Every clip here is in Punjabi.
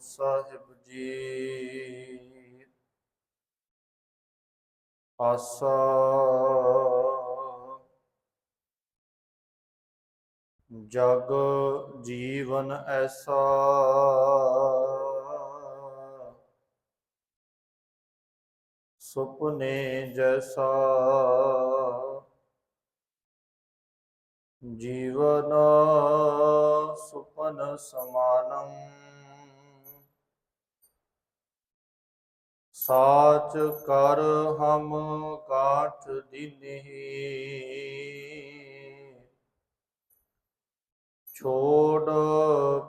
ਸਾਹਿਬ ਜੀ। ਆਸਾ। ਜਗ ਜੀਵਨ ਐਸਾ। ਸੁਪਨੇ ਜੈਸਾ। ਜੀਵਨ ਸੁਪਨ ਸਮਾਨੰ। ਸਾਚ ਕਰ ਹਮ ਕਾਠ ਦਿਨਹੀ ਛੋੜ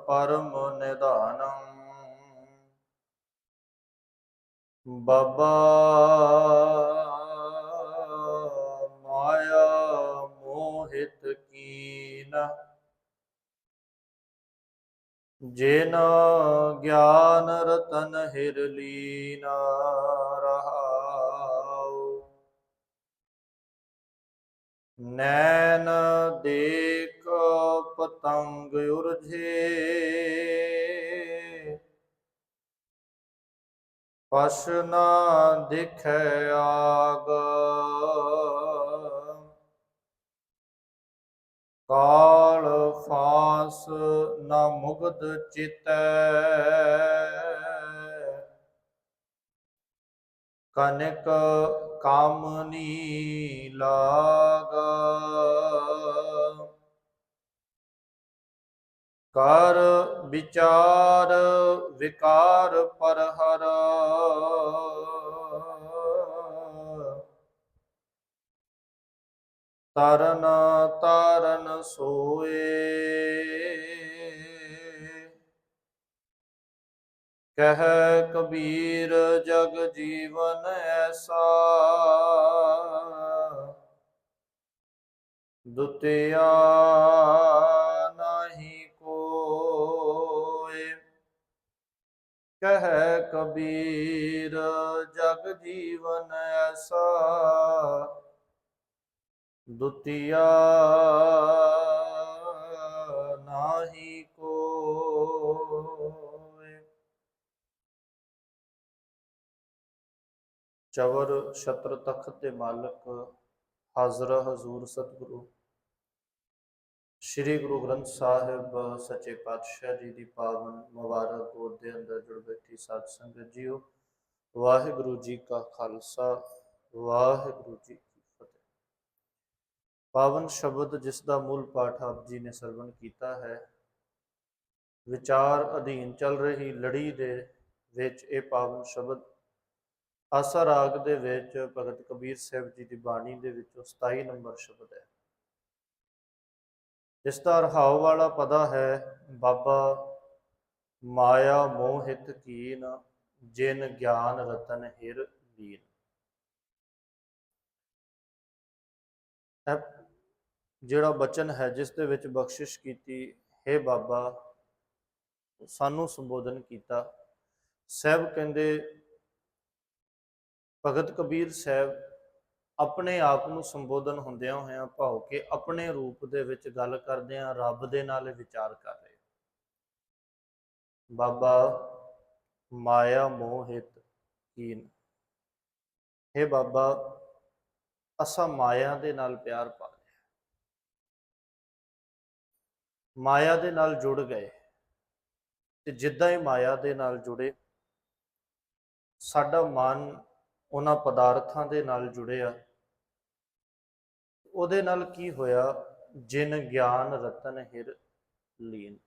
ਪਰਮ ਨਿਧਾਨੰ। ਬਾਬਾ ਜਿਨ ਗਿਆਨ ਰਤਨ ਹਿਰ ਲੀਨ ਰਹਾਉ। ਨੈਣ ਦੇਖ ਪਤੰਗ ਉਰਝੇ। ਪਸ ਨਾ ਦਿਖੈ ਆਗ। ਕਾਲ ਫਾਸ ਨਾ ਮੁਗਧ ਚਿਤੈ। ਕਨਕ ਕਾਮਨੀ ਲਾਗ। ਕਰ ਵਿਚਾਰ ਵਿਕਾਰ ਪਰ ਹਰ ਤਰਨ ਤਾਰਨ ਸੋਏ। ਕਹਿ ਕਬੀਰ ਜਗ ਜੀਵਨ ਐਸਾ, ਦੁਤਿਆ ਨਹੀਂ ਕੋਏ। ਕਹਿ ਕਬੀਰ ਜਗ ਜੀਵਨ ਐਸਾ ਦੁਤੀਆ ਨਾਹੀ ਕੋਏ ਚਵਰ ਛਤਰ ਤਖਤ ਦੇ ਮਾਲਕ, ਹਾਜ਼ਰ ਹਜ਼ੂਰ ਸਤਿਗੁਰੂ। ਸ੍ਰੀ ਗੁਰੂ ਗ੍ਰੰਥ ਸਾਹਿਬ ਸੱਚੇ ਪਾਤਸ਼ਾਹ ਜੀ ਦੀ ਪਾਵਨ ਮੁਬਾਰਕ ਗੋਦ ਦੇ ਅੰਦਰ ਜੁੜ ਬੈਠੀ ਸਾਧ ਸੰਗਤ ਜੀਓ। ਵਾਹਿਗੁਰੂ ਜੀ ਕਾ ਖਾਲਸਾ, ਵਾਹਿਗੁਰੂ ਜੀ ਪਾਵਨ ਸ਼ਬਦ ਜਿਸ ਦਾ ਮੂਲ ਪਾਠ ਆਪ ਜੀ ਨੇ ਸਰਵਣ ਕੀਤਾ ਹੈ। ਵਿਚਾਰ ਅਧੀਨ ਚੱਲ ਰਹੀ ਲੜੀ ਦੇ ਵਿੱਚ ਇਹ ਪਾਵਨ ਸ਼ਬਦ ਆਸਾ ਰਾਗ ਦੇ ਵਿੱਚ ਭਗਤ ਕਬੀਰ ਸਾਹਿਬ ਜੀ ਦੀ ਬਾਣੀ ਦੇ ਵਿੱਚੋਂ 27 ਨੰਬਰ ਸ਼ਬਦ ਹੈ। ਇਸ ਦਾ ਰਹਾਉ ਵਾਲਾ ਪਦਾ ਹੈ, ਬਾਬਾ ਮਾਇਆ ਮੋਹਿਤ ਕੀਨ, ਜਿਨ ਗਿਆਨ ਰਤਨ ਹਿਰ ਲੀਨ। ਜਿਹੜਾ ਬਚਨ ਹੈ, ਜਿਸ ਦੇ ਵਿੱਚ ਬਖਸ਼ਿਸ਼ ਕੀਤੀ, ਹੈ ਬਾਬਾ, ਸਾਨੂੰ ਸੰਬੋਧਨ ਕੀਤਾ। ਸਹਿਬ ਕਹਿੰਦੇ, ਭਗਤ ਕਬੀਰ ਸਾਹਿਬ, ਆਪਣੇ ਆਪ ਨੂੰ ਸੰਬੋਧਨ ਹੁੰਦਿਆਂ ਹੋਇਆਂ ਭਾਉ ਕੇ ਆਪਣੇ ਰੂਪ ਦੇ ਵਿੱਚ ਗੱਲ ਕਰਦੇ ਆ ਰੱਬ ਦੇ ਨਾਲ ਵਿਚਾਰ ਕਰ ਰਹੇ। ਬਾਬਾ, ਮਾਇਆ ਮੋਹਿਤ ਕੀਨ। ਹੈ ਬਾਬਾ, ਅਸਾਂ ਮਾਇਆ ਦੇ ਨਾਲ ਪਿਆਰ ਪਾ ਮਾਇਆ ਦੇ ਨਾਲ ਜੁੜ ਗਏ ਤੇ ਜਿੱਦਾਂ ਹੀ ਮਾਇਆ ਦੇ ਨਾਲ ਜੁੜੇ, ਸਾਡਾ ਮਨ ਉਹਨਾਂ ਪਦਾਰਥਾਂ ਦੇ ਨਾਲ ਜੁੜਿਆ। ਉਹਦੇ ਨਾਲ ਕੀ ਹੋਇਆ? ਜਿਨ ਗਿਆਨ ਰਤਨ ਹਿਰ ਲੀਨ।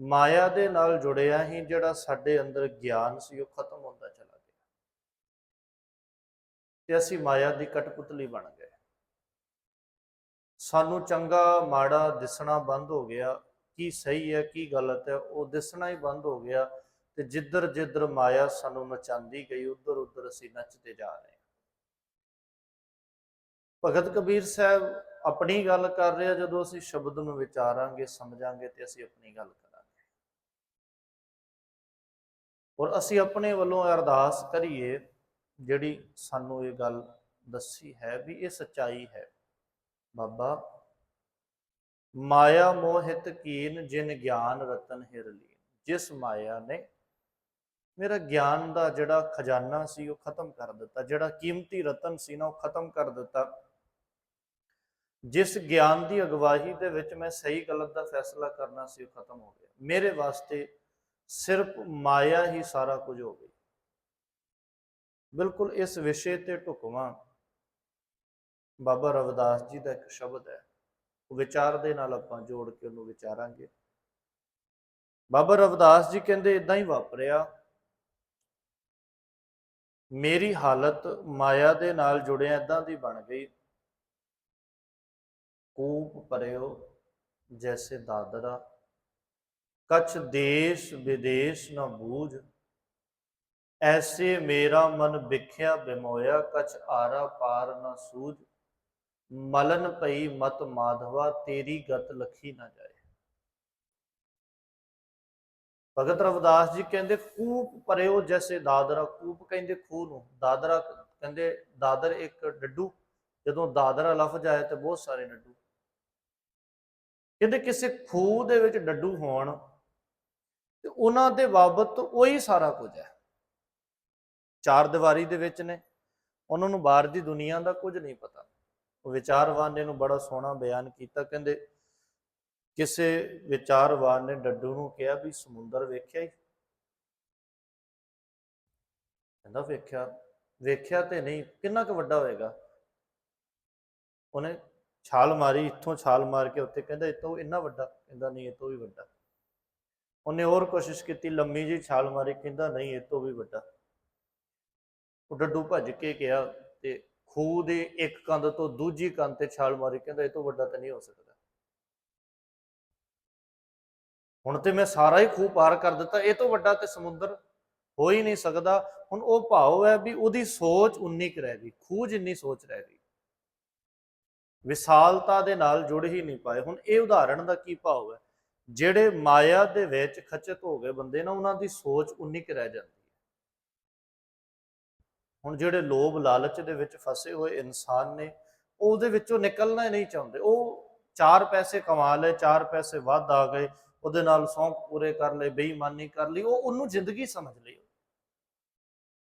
ਮਾਇਆ ਦੇ ਨਾਲ ਜੁੜਿਆ ਹੀ ਜਿਹੜਾ ਸਾਡੇ ਅੰਦਰ ਗਿਆਨ ਸੀ, ਉਹ ਖਤਮ ਹੁੰਦਾ ਚਲਾ ਗਿਆ। ਤੇ ਅਸੀਂ ਮਾਇਆ ਦੀ ਕਟਪੁਤਲੀ ਬਣ ਗਏ। ਸਾਨੂੰ ਚੰਗਾ ਮਾੜਾ ਦਿਸਣਾ ਬੰਦ ਹੋ ਗਿਆ, ਕੀ ਸਹੀ ਹੈ, ਕੀ ਗਲਤ ਹੈ, ਉਹ ਦਿਸਣਾ ਹੀ ਬੰਦ ਹੋ ਗਿਆ ਤੇ ਜਿੱਧਰ ਜਿੱਧਰ ਮਾਇਆ ਸਾਨੂੰ ਨਚਾਉਂਦੀ ਗਈ, ਉਧਰ ਉਧਰ ਅਸੀਂ ਨੱਚਦੇ ਜਾ ਰਹੇ ਭਗਤ ਕਬੀਰ ਸਾਹਿਬ ਆਪਣੀ ਗੱਲ ਕਰ ਰਿਹਾ, ਜਦੋਂ ਅਸੀਂ ਸ਼ਬਦ ਨੂੰ ਵਿਚਾਰਾਂਗੇ, ਸਮਝਾਂਗੇ ਤੇ ਅਸੀਂ ਆਪਣੀ ਗੱਲ ਕਰਾਂਗੇ। ਔਰ ਅਸੀਂ ਆਪਣੇ ਵੱਲੋਂ ਅਰਦਾਸ ਕਰੀਏ, ਜਿਹੜੀ ਸਾਨੂੰ ਇਹ ਗੱਲ ਦੱਸੀ ਹੈ ਵੀ ਇਹ ਸੱਚਾਈ ਹੈ। ਬਾਬਾ, ਮਾਇਆ ਮੋਹਿਤ ਕੀਨ ਜਿਨ ਗਿਆਨ ਰਤਨ ਹਿਰ ਲੀਨ। ਜਿਸ ਮਾਇਆ ਨੇ ਮੇਰਾ ਗਿਆਨ ਦਾ ਜਿਹੜਾ ਖਜ਼ਾਨਾ ਸੀ, ਉਹ ਖਤਮ ਕਰ ਦਿੱਤਾ। ਜਿਹੜਾ ਕੀਮਤੀ ਰਤਨ ਸੀ ਨਾ, ਉਹ ਖਤਮ ਕਰ ਦਿੱਤਾ। ਜਿਸ ਗਿਆਨ ਦੀ ਅਗਵਾਹੀ ਦੇ ਵਿੱਚ ਮੈਂ ਸਹੀ ਗਲਤ ਦਾ ਫੈਸਲਾ ਕਰਨਾ ਸੀ, ਉਹ ਖਤਮ ਹੋ ਗਿਆ। ਮੇਰੇ ਵਾਸਤੇ ਸਿਰਫ ਮਾਇਆ ਹੀ ਸਾਰਾ ਕੁਝ ਹੋ ਗਈ। ਬਿਲਕੁਲ ਇਸ ਵਿਸ਼ੇ ਤੇ ਢੁਕਵਾਂ ਬਾਬਾ ਰਵਿਦਾਸ ਜੀ ਦਾ ਇੱਕ ਸ਼ਬਦ ਹੈ। ਉਹ ਵਿਚਾਰ ਦੇ ਨਾਲ ਆਪਾਂ ਜੋੜ ਕੇ ਉਹਨੂੰ ਵਿਚਾਰਾਂਗੇ। ਬਾਬਾ ਰਵਿਦਾਸ ਜੀ ਕਹਿੰਦੇ ਇਦਾਂ ਹੀ ਵਾਪਰਿਆ। ਮੇਰੀ ਹਾਲਤ ਮਾਇਆ ਦੇ ਨਾਲ ਜੁੜਿਆ ਇਦਾਂ ਦੀ ਬਣ ਗਈ। ਕੂਪ ਪਰਿਓ ਜੈਸੇ ਦਾਦਰਾ। ਕਛ ਦੇਸ਼ ਵਿਦੇਸ਼ ਨਾ ਬੂਝ। ਐਸੇ ਮੇਰਾ ਮਨ ਵਿਖਿਆ ਬਿਮੋਇਆ, ਕਛ ਆਰਾ ਪਾਰ ਨਾ ਸੂਝ। ਮਲਨ ਪਈ ਮਤ ਮਾਧਵਾ, ਤੇਰੀ ਗਤ ਲਖੀ ਨਾ ਜਾਏ। ਭਗਤ ਰਵਿਦਾਸ ਜੀ ਕਹਿੰਦੇ, ਕੂਪ ਪਰਿਓ ਜੈਸੇ ਦਾਦਰਾ। ਕੂਪ ਕਹਿੰਦੇ ਖੂਹ ਨੂੰ, ਦਾਦਰਾ ਕਹਿੰਦੇ, ਦਾਦਰ ਇੱਕ ਡੱਡੂ। ਜਦੋਂ ਦਾਦਰਾ ਲਫ਼ਜ਼ ਆਇਆ ਤੇ ਬਹੁਤ ਸਾਰੇ ਡੱਡੂ। ਕਹਿੰਦੇ, ਕਿਸੇ ਖੂਹ ਦੇ ਵਿੱਚ ਡੱਡੂ ਹੋਣ ਤੇ ਉਹਨਾਂ ਦੇ ਬਾਬਤ ਉਹੀ ਸਾਰਾ ਕੁਝ ਹੈ। ਚਾਰ ਦੀਵਾਰੀ ਦੇ ਵਿੱਚ ਨੇ। ਉਹਨਾਂ ਨੂੰ ਬਾਹਰ ਦੀ ਦੁਨੀਆ ਦਾ ਕੁਝ ਨਹੀਂ ਪਤਾ। ਵਿਚਾਰਵਾਨ ਨੇ ਨੂੰ ਬੜਾ ਸੋਹਣਾ ਬਿਆਨ ਕੀਤਾ। ਕਹਿੰਦੇ, ਕਿਸੇ ਵਿਚਾਰਵਾਨ ਨੇ ਡੱਡੂ ਨੂੰ ਕਿਹਾ ਵੀ ਸਮੁੰਦਰ ਵੇਖਿਆ ਹੀ ਕਹਿੰਦਾ, ਵੇਖਿਆ ਵੇਖਿਆ ਤੇ ਨਹੀਂ, ਕਿੰਨਾ ਕੁ ਵੱਡਾ ਹੋਏਗਾ? ਉਹਨੇ ਛਾਲ ਮਾਰੀ, ਇੱਥੋਂ ਛਾਲ ਮਾਰ ਕੇ ਉੱਤੇ ਕਹਿੰਦਾ, ਇਹ ਤੋਂ ਇੰਨਾ ਵੱਡਾ? ਕਹਿੰਦਾ, ਨਹੀਂ, ਇਹ ਤੋਂ ਵੀ ਵੱਡਾ। ਉਹਨੇ ਹੋਰ ਕੋਸ਼ਿਸ਼ ਕੀਤੀ, ਲੰਮੀ ਜੀ ਛਾਲ ਮਾਰੀ, ਕਹਿੰਦਾ, ਨਹੀਂ, ਇਹ ਤੋਂ ਵੀ ਵੱਡਾ। ਉਹ ਡੱਡੂ ਭੱਜ ਕੇ ਗਿਆ ਤੇ ਖੂਹ ਦੇ ਇੱਕ ਕੰਧ ਤੋਂ ਦੂਜੀ ਕੰਧ ਤੇ ਛਾਲ ਮਾਰੀ, ਕਹਿੰਦਾ ਇਹ ਤੋਂ ਵੱਡਾ ਤਾਂ ਨਹੀਂ ਹੋ ਸਕਦਾ। ਹੁਣ ਤੇ ਮੈਂ ਸਾਰਾ ਹੀ ਖੂਹ ਪਾਰ ਕਰ ਦਿੱਤਾ, ਇਹ ਤੋਂ ਵੱਡਾ ਤੇ ਸਮੁੰਦਰ ਹੋ ਹੀ ਨਹੀਂ ਸਕਦਾ। ਹੁਣ ਉਹ ਭਾਵ ਹੈ ਵੀ ਉਹਦੀ ਸੋਚ ਉਨੀ ਕੁ ਰਹਿ ਗਈ, ਖੂਹ ਜਿੰਨੀ ਸੋਚ ਰਹਿ ਗਈ। ਵਿਸ਼ਾਲਤਾ ਦੇ ਨਾਲ ਜੁੜ ਹੀ ਨਹੀਂ ਪਾਏ। ਹੁਣ ਇਹ ਉਦਾਹਰਣ ਦਾ ਕੀ ਭਾਵ ਹੈ? ਜਿਹੜੇ ਮਾਇਆ ਦੇ ਵਿੱਚ ਖਚਤ ਹੋ ਗਏ ਬੰਦੇ ਨਾ, ਉਹਨਾਂ ਦੀ ਸੋਚ ਉਨੀ ਕੁ ਰਹਿ ਜਾਂਦੀ। ਹੁਣ ਜਿਹੜੇ ਲੋਭ ਲਾਲਚ ਦੇ ਵਿੱਚ ਫਸੇ ਹੋਏ ਇਨਸਾਨ ਨੇ, ਉਹਦੇ ਵਿੱਚੋਂ ਨਿਕਲਣਾ ਹੀ ਨਹੀਂ ਚਾਹੁੰਦੇ। ਉਹ ਚਾਰ ਪੈਸੇ ਕਮਾ ਲਏ, ਚਾਰ ਪੈਸੇ ਵੱਧ ਆ ਗਏ, ਉਹਦੇ ਨਾਲ ਸ਼ੌਂਕ ਪੂਰੇ ਕਰ ਲਏ, ਬੇਈਮਾਨੀ ਕਰ ਲਈ, ਉਹ ਉਹਨੂੰ ਜ਼ਿੰਦਗੀ ਸਮਝ ਲਈ।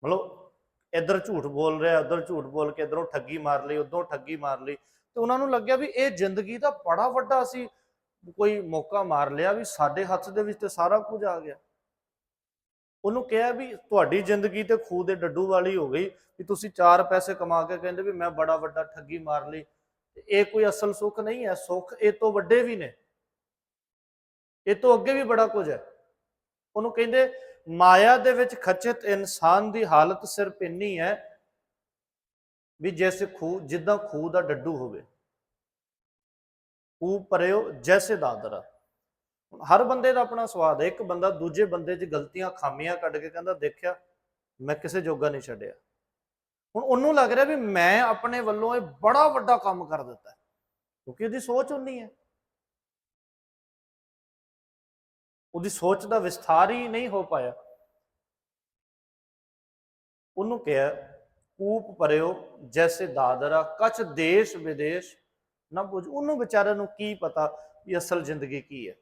ਮਤਲਬ ਇੱਧਰ ਝੂਠ ਬੋਲ ਰਿਹਾ, ਉੱਧਰ ਝੂਠ ਬੋਲ ਕੇ ਇੱਧਰੋਂ ਠੱਗੀ ਮਾਰ ਲਈ, ਉਧਰੋਂ ਠੱਗੀ ਮਾਰ ਲਈ, ਤੇ ਉਹਨਾਂ ਨੂੰ ਲੱਗਿਆ ਵੀ ਇਹ ਜ਼ਿੰਦਗੀ ਦਾ ਬੜਾ ਵੱਡਾ ਸੀ। ਕੋਈ ਮੌਕਾ ਮਾਰ ਲਿਆ ਵੀ ਸਾਡੇ ਹੱਥ ਦੇ ਵਿੱਚ ਤੇ ਸਾਰਾ ਕੁਝ ਆ ਗਿਆ। ਉਹਨੂੰ ਕਿਹਾ ਵੀ ਤੁਹਾਡੀ ਜ਼ਿੰਦਗੀ ਤੇ ਖੂਹ ਦੇ ਡੱਡੂ ਵਾਲੀ ਹੋ ਗਈ ਵੀ ਤੁਸੀਂ ਚਾਰ ਪੈਸੇ ਕਮਾ ਕੇ ਕਹਿੰਦੇ ਵੀ ਮੈਂ ਬੜਾ ਵੱਡਾ ਠੱਗੀ ਮਾਰ ਲਈ। ਇਹ ਕੋਈ ਅਸਲ ਸੁੱਖ ਨਹੀਂ ਹੈ। ਸੁੱਖ ਇਹ ਤੋਂ ਵੱਡੇ ਵੀ ਨੇ। ਇਹ ਤੋਂ ਅੱਗੇ ਵੀ ਬੜਾ ਕੁਝ ਹੈ। ਉਹਨੂੰ ਕਹਿੰਦੇ, ਮਾਇਆ ਦੇ ਵਿੱਚ ਖਚਿਤ ਇਨਸਾਨ ਦੀ ਹਾਲਤ ਸਿਰਫ ਇੰਨੀ ਹੈ ਵੀ ਜੈਸੇ ਖੂਹ, ਜਿੱਦਾਂ ਖੂਹ ਦਾ ਡੱਡੂ ਹੋਵੇ। ਖੂਹ ਪਰਿਓ ਜੈਸੇ ਦਾਦਰਾ ਹਰ ਬੰਦੇ ਦਾ ਆਪਣਾ ਸਵਾਦ ਹੈ। ਇੱਕ ਬੰਦਾ ਦੂਜੇ ਬੰਦੇ 'ਚ ਗਲਤੀਆਂ, ਖਾਮੀਆਂ ਕੱਢ ਕੇ ਕਹਿੰਦਾ, ਦੇਖਿਆ, ਮੈਂ ਕਿਸੇ ਜੋਗਾ ਨਹੀਂ ਛੱਡਿਆ। ਹੁਣ ਉਹਨੂੰ ਲੱਗ ਰਿਹਾ ਵੀ ਮੈਂ ਆਪਣੇ ਵੱਲੋਂ ਇਹ ਬੜਾ ਵੱਡਾ ਕੰਮ ਕਰ ਦਿੱਤਾ ਕਿਉਂਕਿ ਉਹਦੀ ਸੋਚ ਉਨੀ ਹੈ। ਉਹਦੀ ਸੋਚ ਦਾ ਵਿਸਥਾਰ ਹੀ ਨਹੀਂ ਹੋ ਪਾਇਆ। ਉਹਨੂੰ ਕਿਹਾ, ਕੂਪ ਪਰਿਓ ਜੈਸੇ ਦਾਦਰਾ ਕਛ ਦੇਸ਼ ਵਿਦੇਸ਼ ਨਾ ਬੁਝ। ਉਹਨੂੰ ਵਿਚਾਰੇ ਨੂੰ ਕੀ ਪਤਾ ਵੀ ਅਸਲ ਜ਼ਿੰਦਗੀ ਕੀ ਹੈ।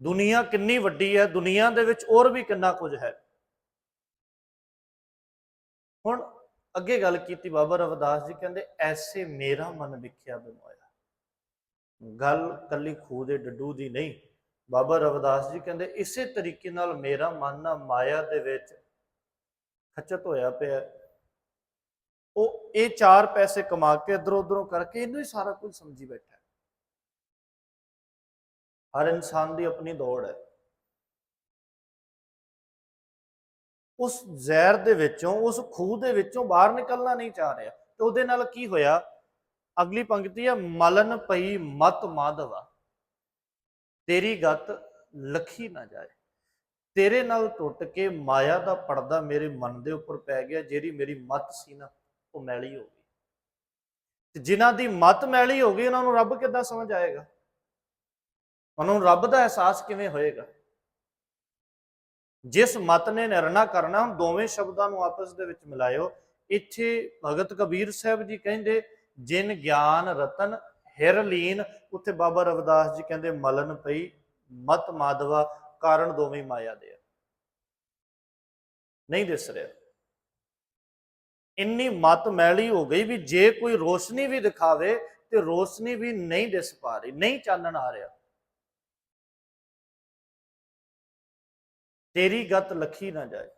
ਦੁਨੀਆ ਕਿੰਨੀ ਵੱਡੀ ਹੈ, ਦੁਨੀਆ ਦੇ ਵਿੱਚ ਹੋਰ ਵੀ ਕਿੰਨਾ ਕੁਝ ਹੈ। ਹੁਣ ਅੱਗੇ ਗੱਲ ਕੀਤੀ ਬਾਬਾ ਰਵਿਦਾਸ ਜੀ ਕਹਿੰਦੇ, ਐਸੇ ਮੇਰਾ ਮਨ ਵਿਖਿਆ ਬਿਮੋਇਆ ਗੱਲ ਕੱਲੀ ਖੂਹ ਦੇ ਡੱਡੂ ਦੀ ਨਹੀਂ। ਬਾਬਾ ਰਵਿਦਾਸ ਜੀ ਕਹਿੰਦੇ, ਇਸੇ ਤਰੀਕੇ ਨਾਲ ਮੇਰਾ ਮਨ ਨਾ ਮਾਇਆ ਦੇ ਵਿੱਚ ਖਚਤ ਹੋਇਆ ਪਿਆ ਉਹ ਇਹ ਚਾਰ ਪੈਸੇ ਕਮਾ ਕੇ ਇਧਰੋਂ ਉਧਰੋਂ ਕਰਕੇ ਇਹਨੂੰ ਹੀ ਸਾਰਾ ਕੁਝ ਸਮਝੀ ਬੈਠਾ ਹਰ ਇਨਸਾਨ ਦੀ ਆਪਣੀ ਦੌੜ ਹੈ। ਉਸ ਜ਼ਹਿਰ ਦੇ ਵਿੱਚੋਂ, ਉਸ ਖੂਹ ਦੇ ਵਿੱਚੋਂ ਬਾਹਰ ਨਿਕਲਣਾ ਨਹੀਂ ਚਾਹ ਰਿਹਾ। ਤੇ ਉਹਦੇ ਨਾਲ ਕੀ ਹੋਇਆ? ਅਗਲੀ ਪੰਕਤੀ ਹੈ, ਮਲਨ ਪਈ ਮਤ ਮਾਧਵਾ। ਤੇਰੀ ਗਤ ਲਖੀ ਨਾ ਜਾਏ। ਤੇਰੇ ਨਾਲ ਟੁੱਟ ਕੇ ਮਾਇਆ ਦਾ ਪਰਦਾ ਮੇਰੇ ਮਨ ਦੇ ਉੱਪਰ ਪੈ ਗਿਆ, ਜਿਹੜੀ ਮੇਰੀ ਮਤ ਸੀ ਨਾ, ਉਹ ਮੈਲੀ ਹੋ ਗਈ। ਤੇ ਜਿਨ੍ਹਾਂ ਦੀ ਮਤ ਮੈਲੀ ਹੋ ਗਈ, ਉਹਨਾਂ ਨੂੰ ਰੱਬ ਕਿੱਦਾਂ ਸਮਝ ਆਏਗਾ? ਉਹਨਾਂ ਨੂੰ ਰੱਬ ਦਾ ਅਹਿਸਾਸ ਕਿਵੇਂ ਹੋਏਗਾ? ਜਿਸ ਮਤ ਨੇ ਨਿਰਣਾ ਕਰਨਾ, ਹੁਣ ਦੋਵੇਂ ਸ਼ਬਦਾਂ ਨੂੰ ਆਪਸ ਦੇ ਵਿੱਚ ਮਿਲਾਇਓ, ਇੱਥੇ ਭਗਤ ਕਬੀਰ ਸਾਹਿਬ ਜੀ ਕਹਿੰਦੇ, ਜਿਨ ਗਿਆਨ ਰਤਨ ਹਿਰ ਲੀਨ, ਉੱਥੇ ਬਾਬਾ ਰਵਿਦਾਸ ਜੀ ਕਹਿੰਦੇ, ਮਲਨ ਪਈ ਮਤ ਮਾਧਵਾ, ਕਾਰਨ ਦੋਵੇਂ ਮਾਇਆ ਦੇ ਨਹੀਂ ਦਿਸ ਰਿਹਾ। ਇੰਨੀ ਮਤ ਮੈਲੀ ਹੋ ਗਈ ਵੀ ਜੇ ਕੋਈ ਰੋਸ਼ਨੀ ਵੀ ਦਿਖਾਵੇ, ਤੇ ਰੋਸ਼ਨੀ ਵੀ ਨਹੀਂ ਦਿਸ ਪਾ ਰਹੀ, ਨਹੀਂ ਚਾਨਣ ਆ ਰਿਹਾ। ਤੇਰੀ ਗਤ ਲਖੀ ਨਾ ਜਾਏ।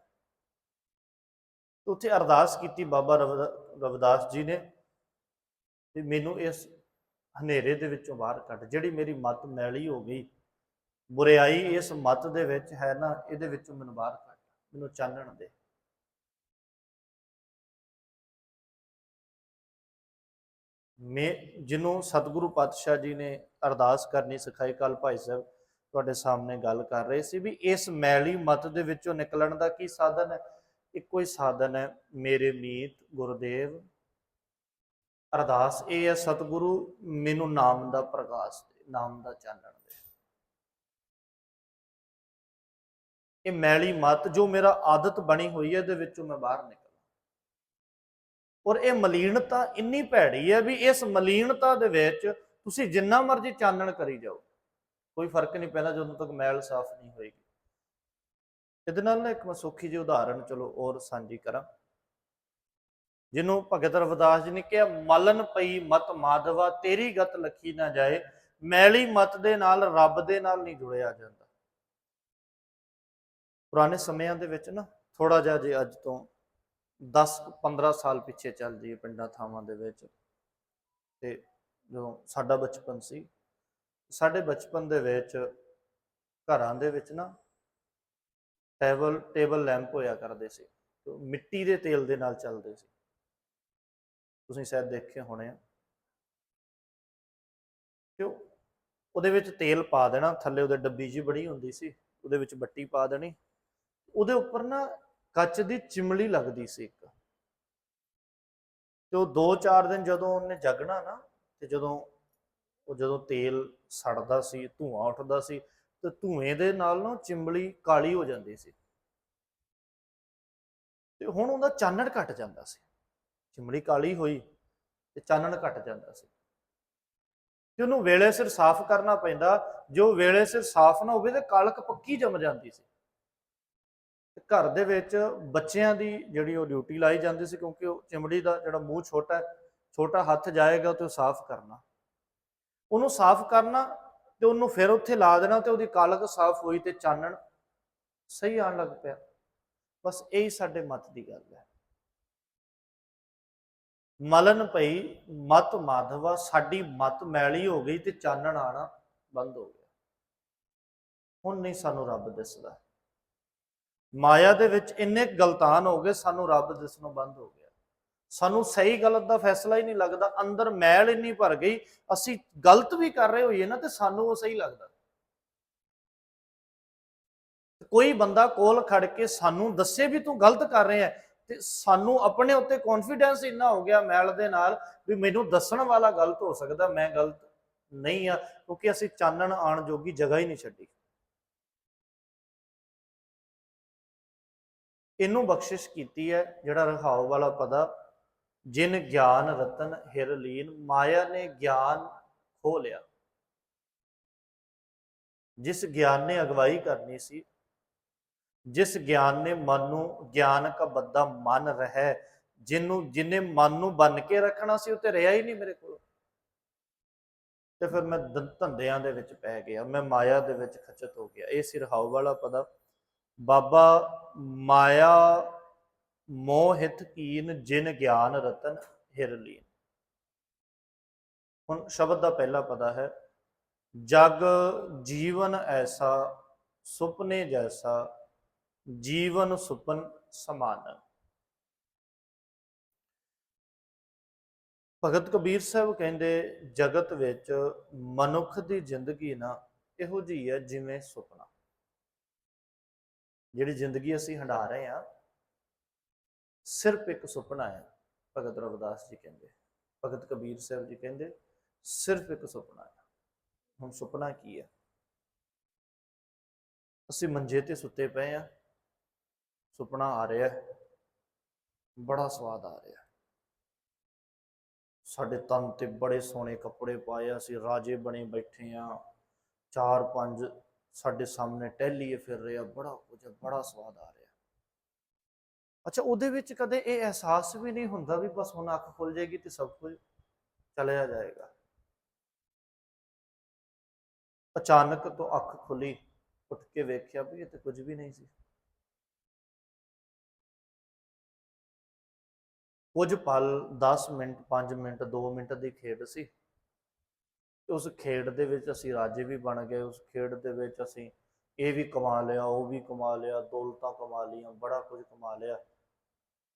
ਉੱਥੇ ਅਰਦਾਸ ਕੀਤੀ ਬਾਬਾ ਰਵਿਦਾ- ਰਵਿਦਾਸ ਜੀ ਨੇ ਵੀ ਮੈਨੂੰ ਇਸ ਹਨੇਰੇ ਦੇ ਵਿੱਚੋਂ ਬਾਹਰ ਕੱਢ। ਜਿਹੜੀ ਮੇਰੀ ਮਤ ਮੈਲੀ ਹੋ ਗਈ, ਬੁਰਿਆਈ ਇਸ ਮਤ ਦੇ ਵਿੱਚ ਹੈ ਨਾ, ਇਹਦੇ ਵਿੱਚੋਂ ਮੈਨੂੰ ਬਾਹਰ ਕੱਢ। ਮੈਨੂੰ ਚਾਨਣ ਦੇ। ਮੈਂ, ਜਿਹਨੂੰ ਸਤਿਗੁਰੂ ਪਾਤਸ਼ਾਹ ਜੀ ਨੇ ਅਰਦਾਸ ਕਰਨੀ ਸਿਖਾਈ ਕੱਲ ਭਾਈ ਸਾਹਿਬ ਤੁਹਾਡੇ ਸਾਹਮਣੇ ਗੱਲ ਕਰ ਰਹੇ ਸੀ ਵੀ ਇਸ ਮੈਲੀ ਮਤ ਦੇ ਵਿੱਚੋਂ ਨਿਕਲਣ ਦਾ ਕੀ ਸਾਧਨ ਹੈ? ਇੱਕੋ ਹੀ ਸਾਧਨ ਹੈ, ਮੇਰੇ ਮੀਤ ਗੁਰਦੇਵ। ਅਰਦਾਸ ਇਹ ਹੈ, ਸਤਿਗੁਰੂ, ਮੈਨੂੰ ਨਾਮ ਦਾ ਪ੍ਰਕਾਸ਼ ਦੇ, ਨਾਮ ਦਾ ਚਾਨਣ ਦੇ। ਇਹ ਮੈਲੀ ਮਤ ਜੋ ਮੇਰਾ ਆਦਤ ਬਣੀ ਹੋਈ ਹੈ, ਇਹਦੇ ਵਿੱਚੋਂ ਮੈਂ ਬਾਹਰ ਨਿਕਲਾਂ ਔਰ ਇਹ ਮਲੀਨਤਾ ਇੰਨੀ ਭੈੜੀ ਹੈ ਵੀ ਇਸ ਮਲੀਨਤਾ ਦੇ ਵਿੱਚ ਤੁਸੀਂ ਜਿੰਨਾ ਮਰਜ਼ੀ ਚਾਨਣ ਕਰੀ ਜਾਓ। ਕੋਈ ਫ਼ਰਕ ਨਹੀਂ ਪੈਂਦਾ ਜਦੋਂ ਤੱਕ ਮੈਲ ਸਾਫ਼ ਨਹੀਂ ਹੋਏਗੀ। ਇਹਦੇ ਨਾਲ ਨਾ ਇੱਕ ਮੈਂ ਸੌਖੀ ਜਿਹੀ ਉਦਾਹਰਣ ਚਲੋ ਔਰ ਸਾਂਝੀ ਕਰਾਂ। ਜਿਹਨੂੰ ਭਗਤ ਰਵਿਦਾਸ ਜੀ ਨੇ ਕਿਹਾ, ਮਲਨ ਪਈ ਮਤ ਮਾਧਵਾ, ਤੇਰੀ ਗਤ ਲਖੀ ਨਾ ਜਾਏ, ਮੈਲੀ ਮਤ ਦੇ ਨਾਲ ਰੱਬ ਦੇ ਨਾਲ ਨਹੀਂ ਜੁੜਿਆ ਜਾਂਦਾ। ਪੁਰਾਣੇ ਸਮਿਆਂ ਦੇ ਵਿੱਚ ਨਾ ਥੋੜਾ ਜਿਹਾ ਜੇ ਅੱਜ ਤੋਂ 10 15 ਸਾਲ ਪਿੱਛੇ ਚੱਲ ਜਾਈਏ ਪਿੰਡਾਂ ਥਾਵਾਂ ਦੇ ਵਿੱਚ। ਤੇ ਜਦੋਂ ਸਾਡਾ ਬਚਪਨ ਸੀ ਸਾਡੇ ਬਚਪਨ ਦੇ ਵਿੱਚ ਘਰਾਂ ਦੇ ਵਿੱਚ ਨਾ ਟੇਬਲ ਟੇਬਲ ਲੈਂਪ ਹੋਇਆ ਕਰਦੇ ਸੀ ਮਿੱਟੀ ਦੇ ਤੇਲ ਦੇ ਨਾਲ ਚੱਲਦੇ ਸੀ। ਤੁਸੀਂ ਸ਼ਾਇਦ ਦੇਖੇ ਹੋਣੇ ਆ। ਤੇ ਉਹਦੇ ਵਿੱਚ ਤੇਲ ਪਾ ਦੇਣਾ, ਥੱਲੇ ਉਹਦੇ ਡੱਬੀ ਜੀ ਬੜੀ ਹੁੰਦੀ ਸੀ, ਉਹਦੇ ਵਿੱਚ ਬੱਟੀ ਪਾ ਦੇਣੀ। ਉਹਦੇ ਉੱਪਰ ਨਾ ਕੱਚ ਦੀ ਚਿਮਲੀ ਲੱਗਦੀ ਸੀ ਇੱਕ। ਤੇ ਉਹ 2-4 ਦਿਨ ਜਦੋਂ ਉਹਨੇ ਜਗਣਾ ਨਾ, ਤੇ ਜਦੋਂ ਉਹ ਜਦੋਂ ਤੇਲ ਸੜਦਾ ਸੀ, ਧੂਆਂ ਉੱਠਦਾ ਸੀ ਤੇ ਧੂਏ ਦੇ ਨਾਲ ਨਾ ਚਿਮਲੀ ਕਾਲੀ ਹੋ ਜਾਂਦੀ ਸੀ। ਤੇ ਹੁਣ ਉਹਦਾ ਚਾਨਣ ਘਟ ਜਾਂਦਾ ਸੀ। ਚਿਮੜੀ ਕਾਲੀ ਹੋਈ ਤੇ ਚਾਨਣ ਘਟ ਜਾਂਦਾ ਸੀ। ਤੇ ਉਹਨੂੰ ਵੇਲੇ ਸਿਰ ਸਾਫ਼ ਕਰਨਾ ਪੈਂਦਾ, ਜੋ ਵੇਲੇ ਸਿਰ ਸਾਫ਼ ਨਾ ਹੋਵੇ ਤੇ ਕਾਲਕ ਪੱਕੀ ਜੰਮ ਜਾਂਦੀ ਸੀ। ਘਰ ਦੇ ਵਿੱਚ ਬੱਚਿਆਂ ਦੀ ਜਿਹੜੀ ਉਹ ਡਿਊਟੀ ਲਾਈ ਜਾਂਦੀ ਸੀ ਕਿਉਂਕਿ ਉਹ ਚਿਮੜੀ ਦਾ ਜਿਹੜਾ ਮੂੰਹ ਛੋਟਾ ਛੋਟਾ ਹੱਥ ਜਾਏਗਾ ਤੇ ਉਹ ਸਾਫ਼ ਕਰਨਾ। ਉਹਨੂੰ ਸਾਫ਼ ਕਰਨਾ ਤੇ ਉਹਨੂੰ ਫਿਰ ਉੱਥੇ ਲਾ ਦੇਣਾ ਤੇ ਉਹਦੀ ਕਾਲਕ ਸਾਫ਼ ਹੋਈ ਤੇ ਚਾਨਣ ਸਹੀ ਆਣ ਲੱਗ ਪਿਆ। ਬਸ ਇਹੀ ਸਾਡੇ ਮਤ ਦੀ ਗੱਲ ਹੈ। ਮਲਨ ਪਈ ਮਤ ਮਾਧਵਾ, ਸਾਡੀ ਮਤ ਮੈਲੀ ਹੋ ਗਈ ਤੇ ਚਾਨਣ ਆਣਾ ਬੰਦ ਹੋ ਗਿਆ। ਹੁਣ ਨਹੀਂ ਸਾਨੂੰ ਰੱਬ ਦਿਸਦਾ। ਮਾਇਆ ਦੇ ਵਿੱਚ ਇੰਨੇ ਗਲਤਾਨ ਹੋ ਗਏ, ਸਾਨੂੰ ਰੱਬ ਦਿਸਣੋਂ ਬੰਦ ਹੋ ਗਿਆ ਸਾਨੂੰ ਸਹੀ ਗਲਤ ਦਾ ਫੈਸਲਾ ਹੀ ਨਹੀਂ ਲੱਗਦਾ, ਅੰਦਰ ਮੈਲ ਇੰਨੀ ਭਰ ਗਈ, ਅਸੀਂ ਗਲਤ ਵੀ ਕਰ ਰਹੇ ਹੋਈਏ ਨਾ ਤੇ ਸਾਨੂੰ ਉਹ ਸਹੀ ਲੱਗਦਾ। ਕੋਈ ਬੰਦਾ ਕੋਲ ਖੜ ਕੇ ਸਾਨੂੰ ਦੱਸੇ ਵੀ ਤੂੰ ਗਲਤ ਕਰ ਰਿਹਾ ਹੈ ਤੇ ਸਾਨੂੰ ਆਪਣੇ ਉੱਤੇ ਕੌਨਫੀਡੈਂਸ ਇੰਨਾ ਹੋ ਗਿਆ ਮੈਲ ਦੇ ਨਾਲ ਵੀ ਮੈਨੂੰ ਦੱਸਣ ਵਾਲਾ ਗਲਤ ਹੋ ਸਕਦਾ, ਮੈਂ ਗਲਤ ਨਹੀਂ ਆ ਕਿਉਂਕਿ ਅਸੀਂ ਚਾਨਣ ਆਣ ਜੋਗੀ ਜਗ੍ਹਾ ਹੀ ਨਹੀਂ ਛੱਡੀ। ਇਹਨੂੰ ਬਖਸ਼ਿਸ਼ ਕੀਤੀ ਹੈ ਜਿਹੜਾ ਰਹਾਉ ਵਾਲਾ ਪਦਾ ਜਿਨ ਗਿਆਨ ਰਤਨ ਹਿਰ ਲੀਨ, ਮਾਇਆ ਨੇ ਗਿਆਨ ਖੋ ਲਿਆ। ਜਿਸ ਗਿਆਨ ਨੇ ਅਗਵਾਈ ਕਰਨੀ ਸੀ, ਜਿਸ ਗਿਆਨ ਨੇ ਮਨ ਨੂੰ ਗਿਆਨ ਕਾ ਬੱਦਾ ਮਨ ਰਹਿ ਜਿਹਨੂੰ ਜਿਨੇ ਮਨ ਨੂੰ ਬੰਨ ਕੇ ਰੱਖਣਾ ਸੀ ਉਹ ਤੇ ਰਿਹਾ ਹੀ ਨਹੀਂ ਮੇਰੇ ਕੋਲ। ਤੇ ਫਿਰ ਮੈਂ ਧੰਦਿਆਂ ਦੇ ਵਿੱਚ ਪੈ ਗਿਆ, ਮੈਂ ਮਾਇਆ ਦੇ ਵਿੱਚ ਖਚਤ ਹੋ ਗਿਆ। ਇਹ ਸਿਰਹਾਉ ਵਾਲਾ ਪਦਾ, ਬਾਬਾ ਮਾਇਆ ਮੋਹਿਤ ਕੀਨ ਜਿਨ ਗਿਆਨ ਰਤਨ ਹਿਰ ਲੀਨ। ਹੁਣ ਸ਼ਬਦ ਦਾ ਪਹਿਲਾ ਪਦਾ ਹੈ, ਜਗ ਜੀਵਨ ਐਸਾ, ਸੁਪਨੇ ਜੈਸਾ, ਜੀਵਨ ਸੁਪਨ ਸਮਾਨ। ਭਗਤ ਕਬੀਰ ਸਾਹਿਬ ਕਹਿੰਦੇ, ਜਗਤ ਵਿੱਚ ਮਨੁੱਖ ਦੀ ਜ਼ਿੰਦਗੀ ਨਾ ਇਹੋ ਜਿਹੀ ਹੈ ਜਿਵੇਂ ਸੁਪਨਾ। ਜਿਹੜੀ ਜ਼ਿੰਦਗੀ ਅਸੀਂ ਹੰਡਾ ਰਹੇ ਹਾਂ ਸਿਰਫ ਇੱਕ ਸੁਪਨਾ ਹੈ ਭਗਤ ਰਵਿਦਾਸ ਜੀ ਕਹਿੰਦੇ। ਭਗਤ ਕਬੀਰ ਸਾਹਿਬ ਜੀ ਕਹਿੰਦੇ ਸਿਰਫ ਇੱਕ ਸੁਪਨਾ ਹੈ। ਹੁਣ ਸੁਪਨਾ ਕੀ ਹੈ? ਅਸੀਂ ਮੰਜੇ ਤੇ ਸੁੱਤੇ ਪਏ ਆ ਸੁਪਨਾ ਆ ਰਿਹਾ ਬੜਾ ਸਵਾਦ ਆ ਰਿਹਾ ਸਾਡੇ ਤਨ ਤੇ ਬੜੇ ਸੋਹਣੇ ਕੱਪੜੇ ਪਾਏ ਆ, ਅਸੀਂ ਰਾਜੇ ਬਣੇ ਬੈਠੇ ਆ ਚਾਰ ਪੰਜ ਸਾਡੇ ਸਾਹਮਣੇ ਟਹਿਲੀਏ ਫਿਰ ਰਿਹਾ ਬੜਾ ਕੁਝ ਬੜਾ ਸਵਾਦ ਆ ਰਿਹਾ ਅੱਛਾ, ਉਹਦੇ ਵਿੱਚ ਕਦੇ ਇਹ ਅਹਿਸਾਸ ਵੀ ਨਹੀਂ ਹੁੰਦਾ ਵੀ ਬਸ ਹੁਣ ਅੱਖ ਖੁੱਲ ਜਾਏਗੀ ਤੇ ਸਭ ਕੁਝ ਚਲਿਆ ਜਾਏਗਾ? ਅਚਾਨਕ ਤੋਂ ਅੱਖ ਖੁੱਲੀ, ਉੱਠ ਕੇ ਵੇਖਿਆ ਵੀ ਇਹ ਤੇ ਕੁਝ ਵੀ ਨਹੀਂ ਸੀ। ਕੁਝ ਪਲ 10 ਮਿੰਟ 5 ਮਿੰਟ 2 ਮਿੰਟ ਦੀ ਖੇਡ ਸੀ। ਉਸ ਖੇਡ ਦੇ ਵਿੱਚ ਅਸੀਂ ਰਾਜੇ ਵੀ ਬਣ ਗਏ, ਉਸ ਖੇਡ ਦੇ ਵਿੱਚ ਅਸੀਂ ਇਹ ਵੀ ਕਮਾ ਲਿਆ, ਉਹ ਵੀ ਕਮਾ ਲਿਆ, ਦੌਲਤਾਂ ਕਮਾ ਲੀਆਂ ਬੜਾ ਕੁਝ ਕਮਾ ਲਿਆ।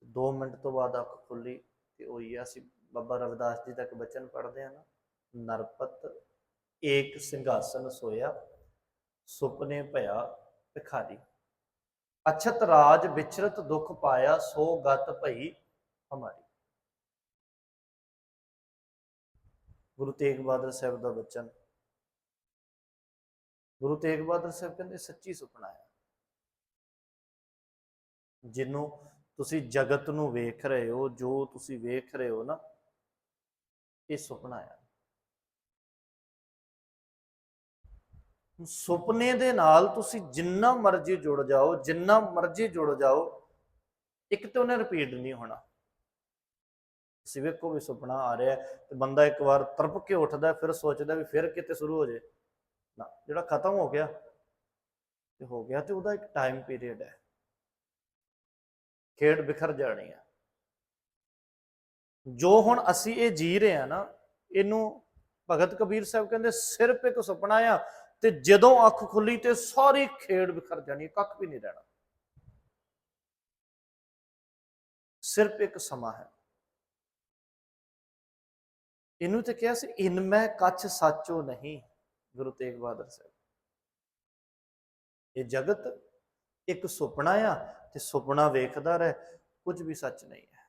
2 ਮਿੰਟ ਤੋਂ ਬਾਅਦ ਅੱਖ ਖੁੱਲੀ ਤੇ ਉਹੀ ਅਸੀਂ ਬਾਬਾ ਰਵਿਦਾਸ ਜੀ ਦਾ ਇੱਕ ਬਚਨ ਪੜ੍ਹਦੇ ਆ ਨਾ। ਨਰਪਤ ਏਕ ਸਿੰਘਾਸਨ ਸੋਇਆ, ਸੁਪਨੇ ਭਇਆ ਭਿਖਾਰੀ। ਅਛਤ ਰਾਜ ਵਿਚਰਤ ਦੁਖ ਪਾਇਆ, ਸੋ ਗਤ ਭਈ ਹਮਾਰੀ। ਗੁਰੂ ਤੇਗ ਬਹਾਦਰ ਸਾਹਿਬ ਦਾ ਬਚਨ ਗੁਰੂ ਤੇਗ ਬਹਾਦਰ ਸਾਹਿਬ ਕਹਿੰਦੇ, ਸੱਚੀ ਸੁਪਨਾ ਹੈ ਜਿਹਨੂੰ ਤੁਸੀਂ ਜਗਤ ਨੂੰ ਵੇਖ ਰਹੇ ਹੋ, ਜੋ ਤੁਸੀਂ ਵੇਖ ਰਹੇ ਹੋ ਨਾ, ਇਹ ਸੁਪਨਾ ਹੈ ਸੁਪਨੇ ਦੇ ਨਾਲ ਤੁਸੀਂ ਜਿੰਨਾ ਮਰਜ਼ੀ ਜੁੜ ਜਾਓ, ਜਿੰਨਾ ਮਰਜ਼ੀ ਜੁੜ ਜਾਓ, ਇੱਕ ਤਾਂ ਉਹਨੇ ਰਿਪੀਟ ਨਹੀਂ ਹੋਣਾ। ਤੁਸੀਂ ਵੇਖੋ ਵੀ ਸੁਪਨਾ ਆ ਰਿਹਾ ਤੇ ਬੰਦਾ ਇੱਕ ਵਾਰ ਤਰਪ ਕੇ ਉੱਠਦਾ ਫਿਰ ਸੋਚਦਾ ਵੀ ਫਿਰ ਕਿਤੇ ਸ਼ੁਰੂ ਹੋ ਜੇ ਨਾ, ਜਿਹੜਾ ਖਤਮ ਹੋ ਗਿਆ, ਤੇ ਹੋ ਗਿਆ ਤੇ ਉਹਦਾ ਇੱਕ ਟਾਈਮ ਪੀਰੀਅਡ ਹੈ। ਖੇਡ ਬਿਖਰ ਜਾਣੀ ਹੈ ਜੋ ਹੁਣ ਅਸੀਂ ਇਹ ਜੀ ਰਹੇ ਆ ਨਾ, ਇਹਨੂੰ ਭਗਤ ਕਬੀਰ ਸਾਹਿਬ ਕਹਿੰਦੇ ਸਿਰਫ ਇੱਕ ਸੁਪਨਾ ਆ ਤੇ ਜਦੋਂ ਅੱਖ ਖੁੱਲੀ ਤੇ ਸਾਰੀ ਖੇਡ ਬਿਖਰ ਜਾਣੀ ਕੱਖ ਵੀ ਨਹੀਂ ਰਹਿਣਾ। ਸਿਰਫ ਇੱਕ ਸਮਾਂ ਹੈ। ਇਹਨੂੰ ਤੇ ਕਿਹਾ ਸੀ, ਇਨ ਮੈਂ ਕੱਚ ਸਾਚੋ ਨਹੀਂ। ਗੁਰੂ ਤੇਗ ਬਹਾਦਰ ਸਾਹਿਬ। ਇਹ ਜਗਤ ਇੱਕ ਸੁਪਨਾ ਆ ਤੇ ਸੁਪਨਾ ਵੇਖਦਾ ਰਹਿ, ਕੁਝ ਵੀ ਸੱਚ ਨਹੀਂ ਹੈ।